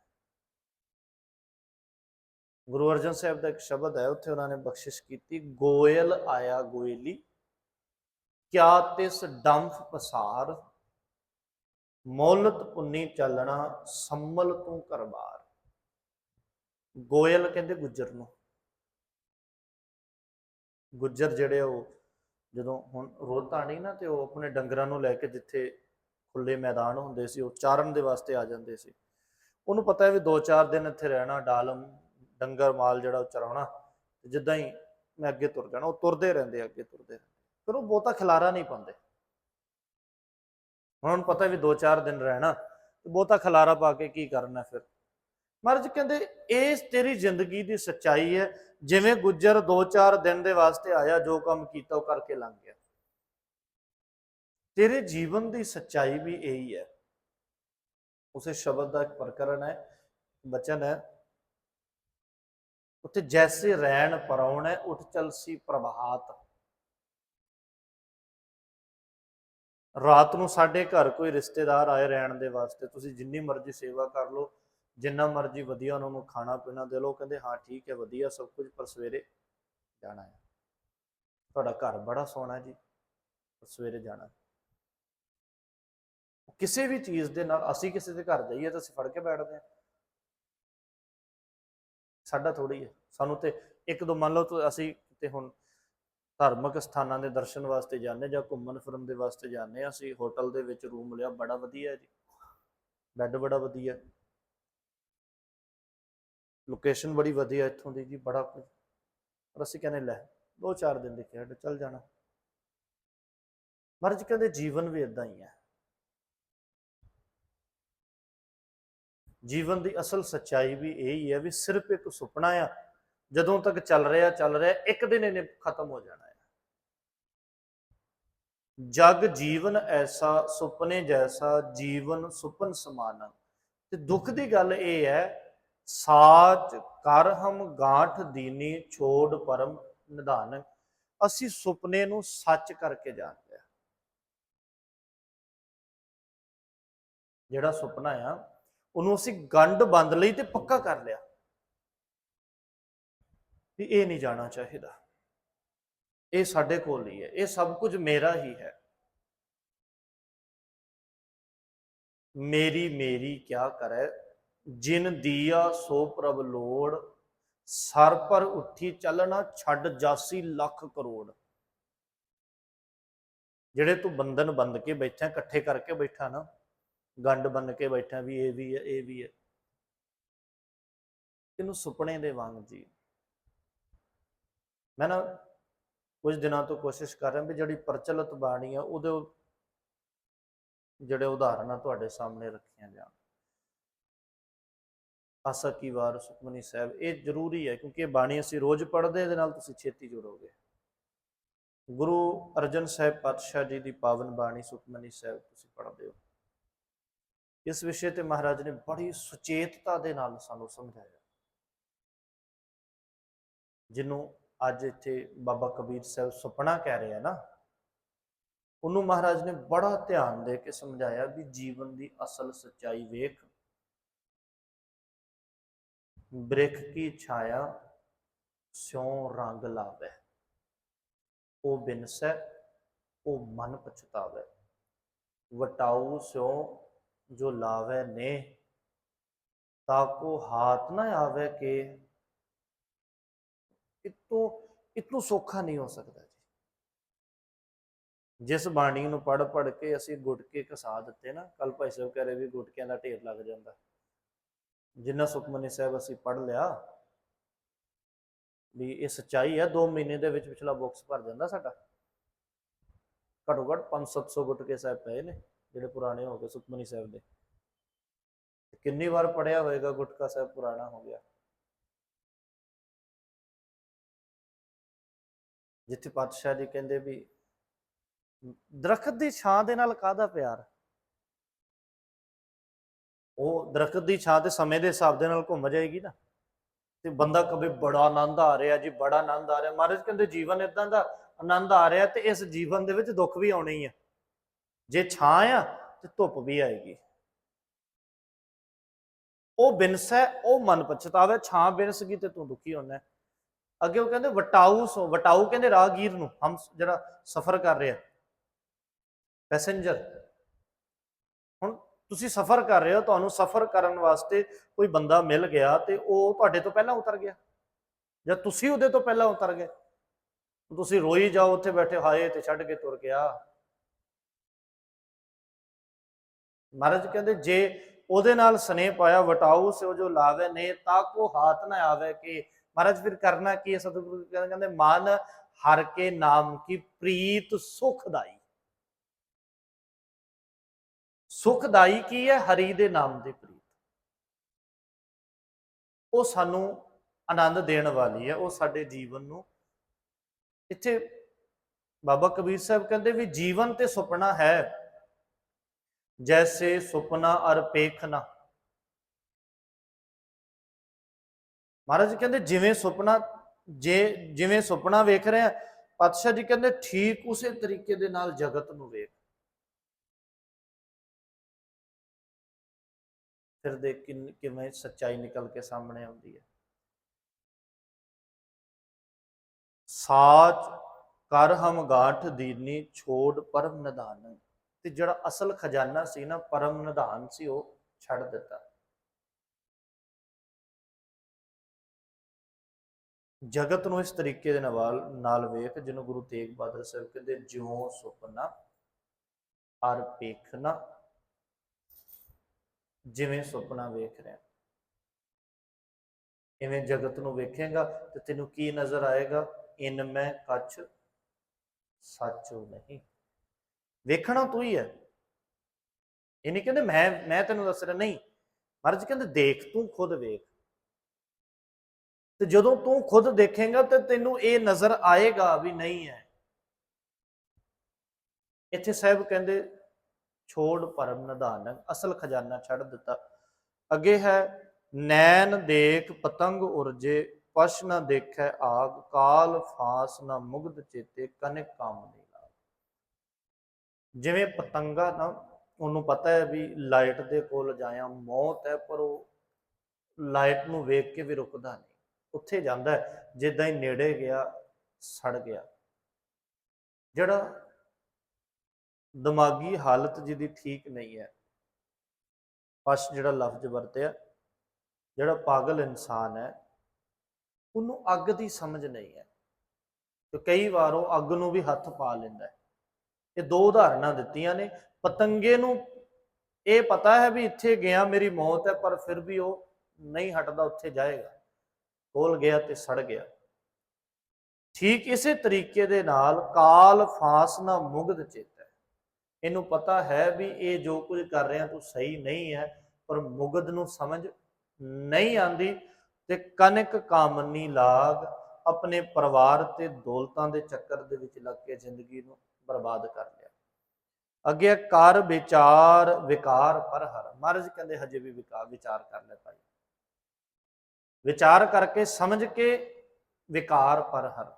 ਗੁਰੂ ਅਰਜਨ ਸਾਹਿਬ ਦਾ ਇੱਕ ਸ਼ਬਦ ਹੈ, ਉੱਥੇ ਉਹਨਾਂ ਨੇ ਬਖਸ਼ਿਸ਼ ਕੀਤੀ, ਗੋਇਲ ਆਇਆ ਗੋਇਲੀ, ਕਿਆ ਤਿਸ ਡੰਫ ਪਸਾਰ, ਮੌਲਤ ਪੁੰਨੀ ਚੱਲਣਾ ਸੰਮਲ ਤੂੰ ਕਰਬਾਰ ਗੋਇਲ ਕਹਿੰਦੇ ਗੁੱਜਰ ਨੂੰ। ਗੁੱਜਰ ਜਿਹੜੇ ਆ ਉਹ ਜਦੋਂ ਹੁਣ ਰੋਜ਼ ਧਾਣੀ ਨਾ ਤੇ ਉਹ ਆਪਣੇ ਡੰਗਰਾਂ ਨੂੰ ਲੈ ਕੇ ਜਿੱਥੇ ਖੁੱਲੇ ਮੈਦਾਨ ਹੁੰਦੇ ਸੀ, ਉਹ ਚਾਰਨ ਦੇ ਵਾਸਤੇ ਆ ਜਾਂਦੇ ਸੀ। ਉਹਨੂੰ ਪਤਾ ਹੈ ਵੀ 2-4 ਦਿਨ ਇੱਥੇ ਰਹਿਣਾ, ਡਾਲਮ, ਡੰਗਰ ਮਾਲ ਜਿਹੜਾ ਉਹ ਚਰਾਉਣਾ, ਤੇ ਜਿੱਦਾਂ ਹੀ ਮੈਂ ਅੱਗੇ ਤੁਰ ਜਾਣਾ, ਉਹ ਤੁਰਦੇ ਰਹਿੰਦੇ ਅੱਗੇ ਤੁਰਦੇ ਰਹਿੰਦੇ ਫਿਰ ਉਹ ਬਹੁਤਾ ਖਿਲਾਰਾ ਨਹੀਂ ਪਾਉਂਦੇ। ਹੁਣ ਉਹਨੂੰ ਪਤਾ ਵੀ 2-4 ਦਿਨ ਰਹਿਣਾ, ਤੇ ਬਹੁਤਾ ਖਿਲਾਰਾ ਪਾ ਕੇ ਕੀ ਕਰਨਾ ਫਿਰ? ਮਹਾਰਾਜ ਕਹਿੰਦੇ ਇਹ ਤੇਰੀ ਜ਼ਿੰਦਗੀ ਦੀ ਸੱਚਾਈ ਹੈ ਜਿਵੇਂ ਗੁੱਜਰ 2-4 ਦਿਨ ਦੇ ਵਾਸਤੇ ਆਇਆ, ਜੋ ਕੰਮ ਕੀਤਾ ਉਹ ਕਰਕੇ ਲੰਘ ਗਿਆ। ਤੇਰੇ ਜੀਵਨ ਦੀ ਸੱਚਾਈ ਵੀ ਇਹੀ ਹੈ। ਉਸੇ ਸ਼ਬਦ ਦਾ ਇੱਕ ਪ੍ਰਕਰਨ ਹੈ, ਬਚਨ ਹੈ। ਉੱਤੇ ਜੈਸੇ ਰੈਣ ਪਰਉਣ ਹੈ ਉੱਠ ਚਲਸੀ ਪ੍ਰਭਾਤ। ਰਾਤ ਨੂੰ ਸਾਡੇ ਘਰ ਕੋਈ ਰਿਸ਼ਤੇਦਾਰ ਆਏ ਰਹਿਣ ਦੇ ਵਾਸਤੇ, ਤੁਸੀਂ ਜਿੰਨੀ ਮਰਜ਼ੀ ਸੇਵਾ ਕਰ ਲਓ ਜਿੰਨਾ ਮਰਜ਼ੀ ਵਧੀਆ ਉਹਨਾਂ ਨੂੰ ਖਾਣਾ ਪੀਣਾ ਦੇ ਲਓ ਕਹਿੰਦੇ, ਹਾਂ, ਠੀਕ ਹੈ, ਵਧੀਆ ਸਭ ਕੁਝ, ਪਰ ਸਵੇਰੇ ਜਾਣਾ ਹੈ। ਤੁਹਾਡਾ ਘਰ ਬੜਾ ਸੋਹਣਾ ਜੀ, ਪਰ ਸਵੇਰੇ ਜਾਣਾ ਕਿਸੇ ਵੀ ਚੀਜ਼ ਦੇ ਨਾਲ ਅਸੀਂ ਕਿਸੇ ਦੇ ਘਰ ਜਾਈਏ ਤਾਂ ਅਸੀਂ ਫੜ ਕੇ ਬੈਠਦੇ ਹਾਂ। ਸਾਡਾ ਥੋੜੀ ਹੈ। ਸਾਨੂੰ ਤੇ ਇੱਕ ਦੋ, ਮੰਨ ਲਓ ਅਸੀਂ ਤੇ ਹੁਣ ਧਾਰਮਿਕ ਸਥਾਨਾਂ ਦੇ ਦਰਸ਼ਨ ਵਾਸਤੇ ਜਾਂਦੇ ਜਾਂ ਘੁੰਮਣ ਫਿਰਨ ਦੇ ਵਾਸਤੇ ਜਾਂਦੇ ਹਾਂ, ਅਸੀਂ ਹੋਟਲ ਦੇ ਵਿੱਚ ਰੂਮ ਲਿਆ, ਬੜਾ ਵਧੀਆ ਹੈ ਜੀ। ਬੈੱਡ ਬੜਾ ਵਧੀਆ ਲੋਕੇਸ਼ਨ ਬੜੀ ਵਧੀਆ ਇੱਥੋਂ ਦੀ ਜੀ, ਬੜਾ ਕੁਝ ਪਰ ਅਸੀਂ ਕਹਿੰਦੇ, ਲੈ, ਦੋ ਚਾਰ ਦਿਨ ਦੇ ਖੇਡ ਚੱਲ ਜਾਣਾ। ਮਰਜ ਕਹਿੰਦੇ ਜੀਵਨ ਵੀ ਇਦਾਂ ਹੀ ਹੈ। ਜੀਵਨ ਦੀ ਅਸਲ ਸੱਚਾਈ ਵੀ ਇਹ ਹੀ ਹੈ ਵੀ ਸਿਰਫ ਇੱਕ ਸੁਪਨਾ ਆ। ਜਦੋਂ ਤੱਕ ਚੱਲ ਰਿਹਾ ਚੱਲ ਰਿਹਾ, ਇੱਕ ਦਿਨ ਇਹਨੇ ਖਤਮ ਹੋ ਜਾਣਾ ਹੈ। ਜਗ ਜੀਵਨ ਐਸਾ, ਸੁਪਨੇ ਜੈਸਾ, ਜੀਵਨ ਸੁਪਨ ਸਮਾਨ। ਤੇ ਦੁੱਖ ਦੀ ਗੱਲ ਇਹ ਹੈ ਸਾਚ ਕਰ ਹਮ ਗਾਂਠ ਦੀਨੀ ਛੋੜ ਪਰਮ ਨਿਧਾਨ ਅਸੀਂ ਸੁਪਨੇ ਨੂੰ ਸੱਚ ਕਰਕੇ ਜਾਣਦੇ ਆ ਜਿਹੜਾ ਸੁਪਨਾ ਆ, ਉਹਨੂੰ ਅਸੀਂ ਗੰਢ ਬੰਦ ਲਈ ਤੇ ਪੱਕਾ ਕਰ ਲਿਆ। ਵੀ ਇਹ ਨਹੀਂ ਜਾਣਾ ਚਾਹੀਦਾ। ਇਹ ਸਾਡੇ ਕੋਲ ਹੀ ਹੈ। ਇਹ ਸਭ ਕੁਝ ਮੇਰਾ ਹੀ ਹੈ। ਮੇਰੀ ਮੇਰੀ ਕਿਆ ਕਰੇ? ਜਿਨ ਦੀਆ ਸੋ ਪ੍ਰਭ ਲੋੜ, ਸਰ ਪਰ ਉੱਠੀ ਚੱਲਣਾ ਛੱਡ ਜਾਸੀ ਲੱਖ ਕਰੋੜ। ਜਿਹੜੇ ਤੂੰ ਬੰਧਨ ਬੰਦ ਕੇ ਬੈਠਾ, ਇਕੱਠੇ ਕਰਕੇ ਬੈਠਾ ਨਾ ਗੰਡ ਬੰਨ ਕੇ ਬੈਠਾ ਵੀ ਇਹ ਵੀ ਹੈ, ਇਹ ਵੀ ਹੈ। ਇਹਨੂੰ ਸੁਪਨੇ ਦੇ ਵਾਂਗ ਜੀ। ਮੈਂ ਨਾ ਕੁਝ ਦਿਨਾਂ ਤੋਂ ਕੋਸ਼ਿਸ਼ ਕਰ ਰਿਹਾ ਵੀ ਜਿਹੜੀ ਪ੍ਰਚਲਿਤ ਬਾਣੀ ਆ, ਉਹਦੇ ਜਿਹੜੇ ਉਦਾਹਰਨਾਂ ਤੁਹਾਡੇ ਸਾਹਮਣੇ ਰੱਖੀਆਂ ਜਾਣ। ਆਸਾ ਕੀ ਵਾਰ ਸੁਖਮਨੀ ਸਾਹਿਬ, ਇਹ ਜ਼ਰੂਰੀ ਹੈ ਕਿਉਂਕਿ ਇਹ ਬਾਣੀ ਅਸੀਂ ਰੋਜ਼ ਪੜ੍ਹਦੇ ਇਹਦੇ ਨਾਲ ਤੁਸੀਂ ਛੇਤੀ ਜੁੜੋਗੇ। ਗੁਰੂ ਅਰਜਨ ਸਾਹਿਬ ਪਾਤਸ਼ਾਹ ਜੀ ਦੀ ਪਾਵਨ ਬਾਣੀ ਸੁਖਮਨੀ ਸਾਹਿਬ ਤੁਸੀਂ ਪੜ੍ਹਦੇ ਹੋ। ਇਸ ਵਿਸ਼ੇ ਤੇ ਮਹਾਰਾਜ ਨੇ ਬੜੀ ਸੁਚੇਤਤਾ ਦੇ ਨਾਲ ਸਾਨੂੰ ਸਮਝਾਇਆ। ਜਿਹਨੂੰ ਅੱਜ ਇੱਥੇ ਬਾਬਾ ਕਬੀਰ ਸਾਹਿਬ ਸੁਪਨਾ ਕਹਿ ਰਿਹਾ ਨਾ, ਉਹਨੂੰ ਮਹਾਰਾਜ ਨੇ ਬੜਾ ਧਿਆਨ ਦੇ ਕੇ ਸਮਝਾਇਆ ਵੀ ਜੀਵਨ ਦੀ ਅਸਲ ਸੱਚਾਈ ਵੇਖ। ਬ੍ਰਿਖ ਕੀ ਛਾਇਆ ਸਿਉ ਰੰਗ ਲਾਵੇ। ਉਹ ਬਿਨਸੈ, ਉਹ ਮਨ ਪਛਤਾਵੇ। ਵਟਾਉ ਸਿਉ ਜੋ ਲਾਵੇ ਨੇ ਤਾਕੋ ਹਾਥ ਨਾ ਆਵੇ ਕਿ। ਇਤੋਂ ਇਤੋਂ ਸੌਖਾ ਨਹੀਂ ਹੋ ਸਕਦਾ ਜੀ। ਜਿਸ ਬਾਣੀ ਨੂੰ ਪੜ ਪੜ ਕੇ ਅਸੀਂ ਗੁਟਕੇ ਕਸਾ ਦਿੱਤੇ ਨਾ ਕੱਲ ਭਾਈ ਸਾਹਿਬ ਕਹ ਰਹੇ ਵੀ ਗੁਟਕਿਆਂ ਦਾ ਢੇਰ ਲੱਗ ਜਾਂਦਾ। ਜਿੰਨਾ ਸੁਖਮਨੀ ਸਾਹਿਬ ਅਸੀਂ ਪੜ ਲਿਆ ਵੀ ਇਹ ਸੱਚਾਈ ਹੈ 2 ਮਹੀਨੇ ਦੇ ਵਿੱਚ ਪਿਛਲਾ ਬਾਕਸ ਭਰ ਜਾਂਦਾ ਸਾਡਾ। ਘੱਟੋ ਘੱਟ 5-700 ਗੁਟਕੇ ਸਾਹਿਬ ਪਏ ਨੇ, ਜਿਹੜੇ ਪੁਰਾਣੇ ਹੋ ਗਏ ਸੁਖਮਨੀ ਸਾਹਿਬ ਦੇ। ਕਿੰਨੀ ਵਾਰ ਪੜਿਆ ਹੋਏਗਾ ਗੁਟਕਾ ਸਾਹਿਬ ਪੁਰਾਣਾ ਹੋ ਗਿਆ। ਜਿੱਥੇ ਪਾਤਸ਼ਾਹ ਜੀ ਕਹਿੰਦੇ ਵੀ, ਦਰਖਤ ਦੀ ਛਾਂ ਦੇ ਨਾਲ ਕਾਹਦਾ ਪਿਆਰ? ਉਹ ਦਰਖਤ ਦੀ ਛਾਂ ਤੇ ਸਮੇਂ ਦੇ ਹਿਸਾਬ ਦੇ ਨਾਲ ਘੁੰਮ ਜਾਏਗੀ ਨਾ। ਤੇ ਬੰਦਾ ਕਵੇ ਬੜਾ ਆਨੰਦ ਆ ਰਿਹਾ ਜੀ, ਬੜਾ ਆਨੰਦ ਆ ਰਿਹਾ। ਮਹਾਰਾਜ ਕਹਿੰਦੇ ਜੀਵਨ ਇਦਾਂ ਦਾ ਆਨੰਦ ਆ ਰਿਹਾ ਤੇ ਇਸ ਜੀਵਨ ਦੇ ਵਿੱਚ ਦੁੱਖ ਵੀ ਆਉਣੇ ਹੀ ਆ। ਜੇ ਛਾਂ ਆ ਤੇ ਧੁੱਪ ਵੀ ਆਏਗੀ। ਉਹ ਬਿਨਸ ਹੈ, ਉਹ ਮਨ ਪਛਤਾਵੇ, ਛਾਂ ਬਿਨਸ ਗਈ ਤੇ ਤੂੰ ਦੁਖੀ ਹੋਣਾ ਅੱਗੇ ਉਹ ਕਹਿੰਦੇ ਵਟਾਊ ਸੋ, ਵਟਾਊ ਕਹਿੰਦੇ ਰਾਹਗੀਰ ਨੂੰ, ਹਮ ਜਿਹੜਾ ਸਫ਼ਰ ਕਰ ਰਿਹਾ। ਪੈਸੇਂਜਰ। ਤੁਸੀਂ ਸਫ਼ਰ ਕਰ ਰਹੇ ਹੋ, ਤੁਹਾਨੂੰ ਸਫ਼ਰ ਕਰਨ ਵਾਸਤੇ ਕੋਈ ਬੰਦਾ ਮਿਲ ਗਿਆ ਤੇ ਉਹ ਤੁਹਾਡੇ ਤੋਂ ਪਹਿਲਾਂ ਉਤਰ ਗਿਆ। ਜਾਂ ਤੁਸੀਂ ਉਹਦੇ ਤੋਂ ਪਹਿਲਾਂ ਉਤਰ ਗਏ। ਤੁਸੀਂ ਰੋਈ ਜਾਓ, ਉੱਥੇ ਬੈਠੇ ਹਾਏ ਤੇ ਛੱਡ ਕੇ ਤੁਰ ਗਿਆ। ਮਹਾਰਾਜ ਕਹਿੰਦੇ, ਜੇ ਉਹਦੇ ਨਾਲ ਸਨੇਹ ਪਾਇਆ ਵਟਾਊ ਸੇ ਜੋ ਲਾਵੇ ਨੇ ਤਾਂ ਕੋ ਹਾਥ ਨਾ ਆਵੇ ਕਿ, ਮਹਾਰਾਜ ਫਿਰ ਕਰਨਾ ਕੀ ਹੈ? ਸਤਿਗੁਰੂ ਕਹਿੰਦੇ ਕਹਿੰਦੇ ਮਨ ਹਰ ਕੇ ਨਾਮ ਕੀ ਪ੍ਰੀਤ ਸੁਖਦਾਈ ਸੁਖਦਾਈ ਕੀ ਹੈ? ਹਰੀ ਦੇ ਨਾਮ ਦੇ ਪ੍ਰੀਤ। ਉਹ ਸਾਨੂੰ ਆਨੰਦ ਦੇਣ ਵਾਲੀ ਹੈ। ਉਹ ਸਾਡੇ ਜੀਵਨ ਨੂੰ ਇੱਥੇ ਬਾਬਾ ਕਬੀਰ ਸਾਹਿਬ ਕਹਿੰਦੇ ਵੀ ਜੀਵਨ ਤੇ ਸੁਪਨਾ ਹੈ। ਜੈਸੇ ਸੁਪਨਾ ਅਰ ਪੇਖਨਾ ਮਹਾਰਾਜ ਕਹਿੰਦੇ ਜਿਵੇਂ ਸੁਪਨਾ, ਜੇ ਜਿਵੇਂ ਸੁਪਨਾ ਵੇਖ ਰਹੇ ਆ ਪਾਤਸ਼ਾਹ ਜੀ ਕਹਿੰਦੇ ਠੀਕ ਉਸੇ ਤਰੀਕੇ ਦੇ ਨਾਲ ਜਗਤ ਨੂੰ ਵੇਖ ਫਿਰ ਦੇਖ ਕਿਵੇਂ ਸੱਚਾਈ ਨਿਕਲ ਕੇ ਸਾਹਮਣੇ ਆਉਂਦੀ ਹੈ। ਸਾਚ ਕਰ ਹਮ ਗਾਠ ਦੀਨੀ, ਛੋੜ ਪਰਮ ਨਿਧਾਨ। ਤੇ ਜਿਹੜਾ ਅਸਲ ਖਜ਼ਾਨਾ ਸੀ ਨਾ, ਪਰਮ ਨਿਧਾਨ ਸੀ, ਉਹ ਛੱਡ ਦਿੱਤਾ। ਜਗਤ ਨੂੰ ਇਸ ਤਰੀਕੇ ਦੇ ਨਾਲ ਨਾਲ ਵੇਖ, ਜਿਹਨੂੰ ਗੁਰੂ ਤੇਗ ਬਹਾਦਰ ਸਾਹਿਬ ਕਹਿੰਦੇ, ਜਿਉ ਸੁਪਨਾ ਅਰ ਪੇਖਣਾ ਜਿਵੇਂ ਸੁਪਨਾ ਵੇਖ ਰਿਹਾ। ਇਵੇਂ ਜਗਤ ਨੂੰ ਵੇਖੇਗਾ ਤੇ ਤੈਨੂੰ ਕੀ ਨਜ਼ਰ ਆਏਗਾ? ਇਨ ਮੈਂ ਕੱਚ ਸੱਚੋ ਨਹੀਂ। ਵੇਖਣਾ ਤੂੰ ਹੀ ਹੈ। ਇਹ ਨਹੀਂ ਕਹਿੰਦੇ, ਮੈਂ ਮੈਂ ਤੈਨੂੰ ਦੱਸ ਰਿਹਾ, ਨਹੀਂ। ਮਹਾਰਾਜ ਕਹਿੰਦੇ, ਦੇਖ, ਤੂੰ ਖੁਦ ਵੇਖ। ਤੇ ਜਦੋਂ ਤੂੰ ਖੁਦ ਦੇਖੇਗਾ ਤੇ ਤੈਨੂੰ ਇਹ ਨਜ਼ਰ ਆਏਗਾ ਵੀ ਨਹੀਂ ਹੈ। ਇੱਥੇ ਸਾਹਿਬ ਕਹਿੰਦੇ ਛੋੜ ਪਰਮ ਨਿਧਾਨ ਅਸਲ ਖਜ਼ਾਨਾ ਛੱਡ ਦਿੱਤਾ। ਅੱਗੇ ਹੈ, ਨੈਣ ਦੇਖ ਪਤੰਗ ਉਰਜੇ, ਪਸ਼ ਨਾ ਦੇਖੈ ਆਗ, ਕਾਲ ਫਾਸ ਨਾ ਮੁਗਧ ਚੇਤੇ, ਕਨਿਕ ਕਾਮ ਨਹੀਂ ਲਾਗ। ਜਿਵੇਂ ਪਤੰਗਾ ਨਾ, ਉਹਨੂੰ ਪਤਾ ਹੈ ਵੀ ਲਾਈਟ ਦੇ ਕੋਲ ਜਾਇਆ ਮੌਤ ਹੈ, ਪਰ ਉਹ ਲਾਈਟ ਨੂੰ ਵੇਖ ਕੇ ਵੀ ਰੁਕਦਾ ਨਹੀਂ। ਉੱਥੇ ਜਾਂਦਾ ਜਿੱਦਾਂ ਹੀ ਨੇੜੇ ਗਿਆ, ਸੜ ਗਿਆ। ਜਿਹੜਾ ਦਿਮਾਗੀ ਹਾਲਤ ਜਿਹਦੀ ਠੀਕ ਨਹੀਂ ਹੈ। ਪਸ਼ ਜਿਹੜਾ ਲਫ਼ਜ਼ ਵਰਤਿਆ, ਜਿਹੜਾ ਪਾਗਲ ਇਨਸਾਨ ਹੈ, ਉਹਨੂੰ ਅੱਗ ਦੀ ਸਮਝ ਨਹੀਂ ਹੈ। ਤੇ ਕਈ ਵਾਰ ਉਹ ਅੱਗ ਨੂੰ ਵੀ ਹੱਥ ਪਾ ਲੈਂਦਾ ਹੈ। ਇਹ ਦੋ ਉਦਾਹਰਨਾਂ ਦਿੱਤੀਆਂ ਨੇ। ਪਤੰਗੇ ਨੂੰ ਇਹ ਪਤਾ ਹੈ ਵੀ ਇੱਥੇ ਗਿਆ, ਮੇਰੀ ਮੌਤ ਹੈ, ਪਰ ਫਿਰ ਵੀ ਉਹ ਨਹੀਂ ਹਟਦਾ, ਉੱਥੇ ਜਾਏਗਾ। ਕੋਲ ਗਿਆ ਤੇ ਸੜ ਗਿਆ। ਠੀਕ ਇਸੇ ਤਰੀਕੇ ਦੇ ਨਾਲ ਕਾਲ ਫਾਸ ਨਾ ਮੁਗਧ ਚੇਤ। ਇਹਨੂੰ ਪਤਾ ਹੈ ਵੀ ਇਹ ਜੋ ਕੁਝ ਕਰ ਰਿਹਾ ਤੂੰ ਸਹੀ ਨਹੀਂ ਹੈ, ਪਰ ਮੁਗਦ ਨੂੰ ਸਮਝ ਨਹੀਂ ਆਂਦੀ ਤੇ ਕਨਕ ਕਾਮਨੀ ਲਾਗ ਆਪਣੇ ਪਰਿਵਾਰ ਤੇ ਦੌਲਤਾਂ ਦੇ ਚੱਕਰ ਦੇ ਵਿੱਚ ਲੱਗ ਕੇ ਜ਼ਿੰਦਗੀ ਨੂੰ ਬਰਬਾਦ ਕਰ ਲਿਆ। ਅੱਗੇ ਕਰ ਵਿਚਾਰ, ਵਿਕਾਰ ਪਰ ਹਰ। ਮਹਾਰਾਜ ਕਹਿੰਦੇ, ਹਜੇ ਵੀ ਵਿਕਾਰ ਵਿਚਾਰ ਕਰ ਲੈ ਭਾਈ। ਵਿਚਾਰ ਕਰਕੇ ਸਮਝ ਕੇ ਵਿਕਾਰ ਪਰ ਹਰ।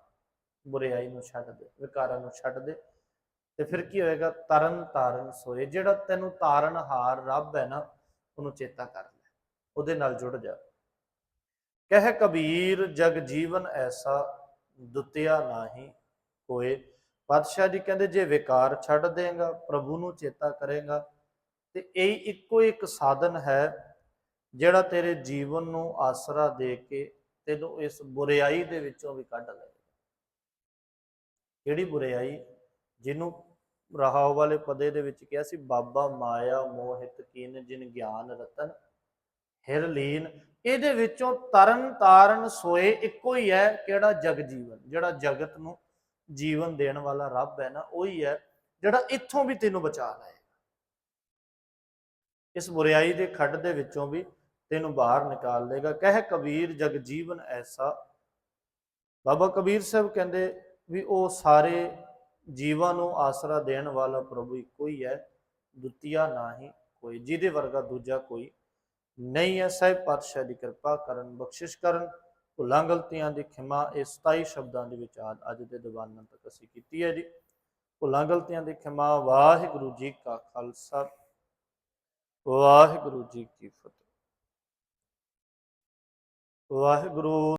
ਬੁਰਾਈ ਨੂੰ ਛੱਡ ਦੇ, ਵਿਕਾਰਾਂ ਨੂੰ ਛੱਡ ਦੇ। ਤੇ ਫਿਰ ਕੀ ਹੋਏਗਾ? ਤਰਨ ਤਾਰਨ ਸੋਏ। ਜਿਹੜਾ ਤੈਨੂੰ ਤਾਰਨ ਹਾਰ ਰੱਬ ਹੈ ਨਾ, ਉਹਨੂੰ ਚੇਤਾ ਕਰ ਲੈ। ਉਹਦੇ ਨਾਲ ਜੁੜ ਜਾ। ਕਹਿ ਕਬੀਰ, ਜਗ ਜੀਵਨ ਐਸਾ ਦੁੱਤਿਆ ਨਾਹੀ ਕੋਏ। ਪਾਤਸ਼ਾਹ ਜੀ ਕਹਿੰਦੇ, ਜੇ ਵਿਕਾਰ ਛੱਡ ਦੇਗਾ, ਪ੍ਰਭੂ ਨੂੰ ਚੇਤਾ ਕਰੇਗਾ, ਤੇ ਇਹ ਇੱਕੋ ਇੱਕ ਸਾਧਨ ਹੈ, ਜਿਹੜਾ ਤੇਰੇ ਜੀਵਨ ਨੂੰ ਆਸਰਾ ਦੇ ਕੇ ਤੈਨੂੰ ਇਸ ਬੁਰਾਈ ਦੇ ਵਿੱਚੋਂ ਵੀ ਕੱਢ ਲਏਗਾ। ਕਿਹੜੀ ਬੁਰਾਈ? ਜਿਹਨੂੰ ਰਹਾਉ ਵਾਲੇ ਪਦੇ ਦੇ ਵਿੱਚ ਕਿਹਾ ਸੀ, ਬਾਬਾ ਮਾਇਆ ਮੋਹਿਤ ਕੀਨ ਜਿਨ ਗਿਆਨ, ਰਤਨ, ਹਿਰ ਲੀਨ। ਇਹਦੇ ਵਿੱਚੋਂ ਤਰਨ ਤਾਰਨ ਸੋਏ ਇੱਕੋ ਹੀ ਹੈ ਕਿਹੜਾ ਜਗ ਜੀਵਨ, ਜਿਹੜਾ ਜਗਤ ਨੂੰ ਜੀਵਨ ਦੇਣ ਵਾਲਾ ਰੱਬ ਹੈ ਨਾ, ਉਹੀ ਹੈ ਜਿਹੜਾ ਇੱਥੋਂ ਵੀ ਤੈਨੂੰ ਬਚਾ ਲਏਗਾ ਇਸ ਬੁਰਾਈ ਦੇ ਖੱਡ ਦੇ ਵਿੱਚੋਂ ਵੀ ਤੈਨੂੰ ਬਾਹਰ ਨਿਕਾਲ ਲੇਗਾ ਕਹਿ ਕਬੀਰ, ਜਗ ਜੀਵਨ ਐਸਾ। ਬਾਬਾ ਕਬੀਰ ਸਾਹਿਬ ਕਹਿੰਦੇ ਵੀ ਉਹ ਸਾਰੇ ਜੀਵਾਂ ਨੂੰ ਆਸਰਾ ਦੇਣ ਵਾਲਾ ਪ੍ਰਭੂ ਇੱਕੋ ਹੀ ਹੈ, ਦੁਤੀਆ ਨਹੀਂ ਕੋਈ, ਜਿਹਦੇ ਵਰਗਾ ਦੂਜਾ ਕੋਈ ਨਹੀਂ ਹੈ। ਸਾਹਿਬ ਪਾਤਸ਼ਾਹ ਦੀ ਕਿਰਪਾ ਕਰਨ, ਬਖਸ਼ਿਸ਼ ਕਰਨ, ਭੁੱਲਾਂ, ਗਲਤੀਆਂ ਦੀ ਖਿਮਾ, ਇਹ 27 ਸ਼ਬਦਾਂ ਦੇ ਵਿੱਚ ਅੱਜ ਦੇ ਦੀਵਾਨਾਂ ਤੱਕ ਅਸੀਂ ਕੀਤੀ ਹੈ ਜੀ। ਭੁੱਲਾਂ, ਗਲਤੀਆਂ ਦੀ ਖਿਮਾ, ਵਾਹਿਗੁਰੂ ਜੀ ਕਾ ਖਾਲਸਾ। ਵਾਹਿਗੁਰੂ ਜੀ ਕੀ ਫਤਿਹ। ਵਾਹਿਗੁਰੂ